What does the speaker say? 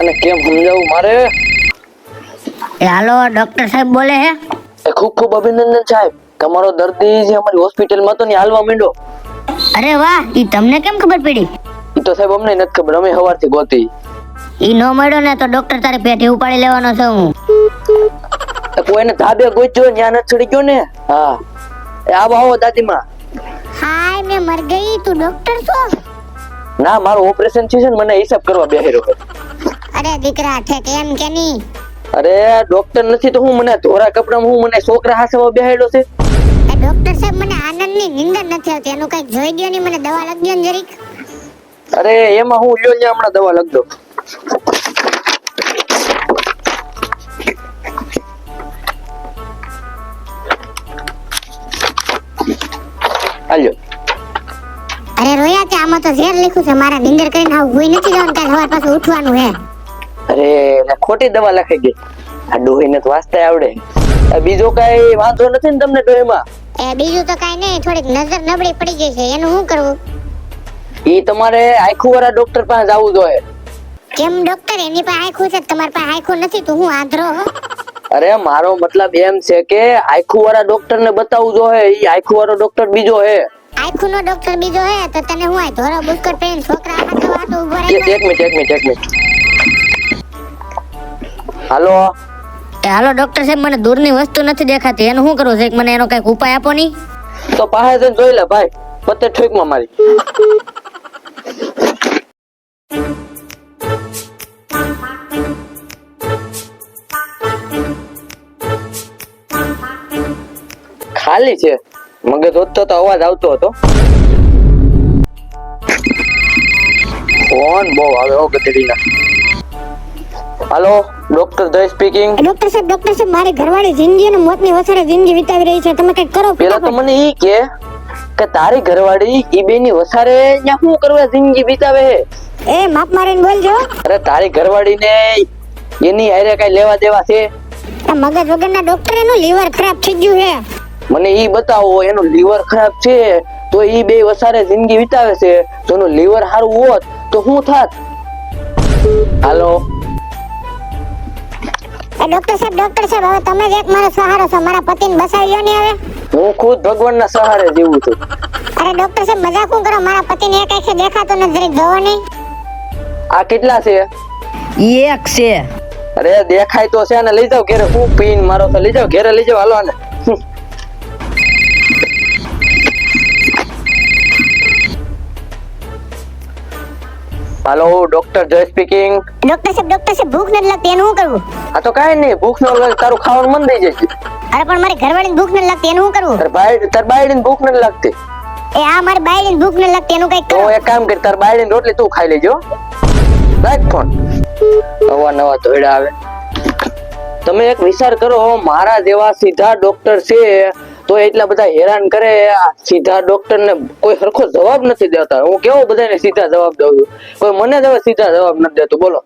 અને કેમ સમજાવું મારે? હાલો ડોક્ટર સાહેબ બોલે હે? એ ખૂબ ખૂબ અભિનંદન સાહેબ. તમારો દર્દી જે અમારી હોસ્પિટલમાં હતો ને હાલવા માંડ્યો. અરે વાહ ઈ તમને કેમ ખબર પડી? ઈ તો સાહેબ અમને નથી ખબર અમે હવારથી ગોતી. ઈ નો મળ્યો ને તો ડોક્ટર તારે પેટી ઉપાડી લેવાનો છે હું. કોઈને ધાબે ગોચ્યો ત્યાં નથી છડી ગયો ને? હા. એ આવો આવો દાદીમાં. હાય મે મર ગઈ તું ડોક્ટર છો? ના મારું ઓપરેશન છે ને મને હિસાબ કરવા બેહેરો અરે દીકરા ઠેક કેમ કે નહીં? અરે ડોક્ટર નથી તો હું મને ધોરા કપડામાં હું મને છોકરા હાસવા બેહેલો છે? એ ડોક્ટર સાહેબ મને આનંદની નિંદર નથી આવતી. એનું કંઈક જોઈ દ્યો ની મને દવા લખજો ને જરીક. અરે એમાં હું લ્યો લ્યો હમણાં દવા લખ દો હાલ્યો અરે રોયા કે આમાં તો ઝેર લખ્યું છે મારા નિંદર કરીને આવું ભૂઈ નથી જવાનું કાલ સવાર પાછું ઉઠવાનું હે. અરે ખોટી દવા લખાઈ ગઈ. આ ડોહીને તો વાંચતા આવડે. બીજો કઈ વાંધો નથી ને તમને ડોહીમાં? એ બીજું તો કઈ નહીં થોડીક નજર નબળી પડી ગઈ છે એનું શું કરવું? ઈ તમારે આખું વાળા ડોક્ટર પાસે જવું જોઈએ. કેમ ડોક્ટર? એની પાસે આખું છે તમારી પાસે આખું નથી તો હું આંધળો હો. અરે મારો મતલબ એમ છે કે આખું વાળા ડોક્ટર ને બતાવવું જોઈએ ઈ આખું વાળો ડોક્ટર બીજો હે આખું નો ડોક્ટર બીજો હે તો તને હું આ ધોરો બુસ્કટ પેન છોકરા હાથો વાતો ઊભો રહે એક મિનિટ એક મિનિટ એક મિનિટ. હાલો? હાલો ડોક્ટર સાહેબ મને દૂરની વસ્તુ નથી દેખાતી. એનું શું કરવું છે? મને એનો કંઈક ઉપાય આપો નહીં તો પાસે જઈને જોઈ લે ભાઈ પતે ઠીકમાં મારી. ખાલી છે. મગજ હોતો તો અવાજ આવતો હતો. ફોન બહુ આવે ઓ ગધેડીના. Hello doctor Jay speaking doctor સાહેબ ડોક્ટર સાહેબ મારી ઘરવાળી જિંદગી અને મોતની વસાડે જિંદગી વિતાવી રહી છે. તમે કંઈક કરો પેલા તો મને ઈ કે કે તારી ઘરવાળી ઈ બેની વસારે ન્યા શું કરવા જિંદગી વિતાવે હે? એ માપ મારીને બોલજો. અરે તારી ઘરવાળીને એની હારે કઈ લેવા દેવા છે? આ મગજ વગરના ડોક્ટર એનું લીવર ખરાબ થઈ ગયું હે મને ઈ બતાવો એનું લીવર ખરાબ છે તો ઈ બે વસારે જિંદગી વિતાવે છે. તો એનું લીવર સારું હોત તો શું થાત? હાલો ડોક્ટર સાહેબ ડોક્ટર સાહેબ હવે તમે જ એક મારો સહારો છો. મારા પતિને બસાવી લ્યો ને હવે? હું ખુદ ભગવાનના સહારે જીવું છું. અરે ડોક્ટર સાહેબ મજાક શું કરો? મારા પતિને એક આંખે દેખાતો નથી જરીક જોવો નહીં. આ કેટલા છે? એક છે. અરે દેખાય તો છે ને. લઈ જાવ ઘેરે. હું પીન મારો તો લઈ જાવ ઘેરે લઈ જાવ હાલો આને. Hello doctor Jay speaking doctor સાહેબ ડોક્ટર સાહેબ ભૂખ નથી લાગતી એનું શું કરવું? આ તો કાઈ નહીં ભૂખ ન લાગે તારું ખાવાનું મન થઈ જશે અરે પણ મારી ઘરવાળીને ભૂખ નથી લાગતી એનું શું કરવું? તાર બાય તાર બાઈડીને ભૂખ નથી લાગતી. એ આ મારી બાઈડીને ભૂખ નથી લાગતી એનું કઈ તો એક કામ કર તાર બાઈડીને રોટલી તું ખાઈ લેજો રાખ ફોન. નવા નવા ધોઈડા આવે. તમે એક વિચાર કરો મારા જેવા સીધા ડોક્ટર છે. તો એટલા બધા હેરાન કરે સીધા ડોક્ટર ને કોઈ સરખો જવાબ નથી દેતા. હું કેવો બધાને સીધા જવાબ દઉં છું? કોઈ મને સીધા જવાબ નથી દેતું. બોલો.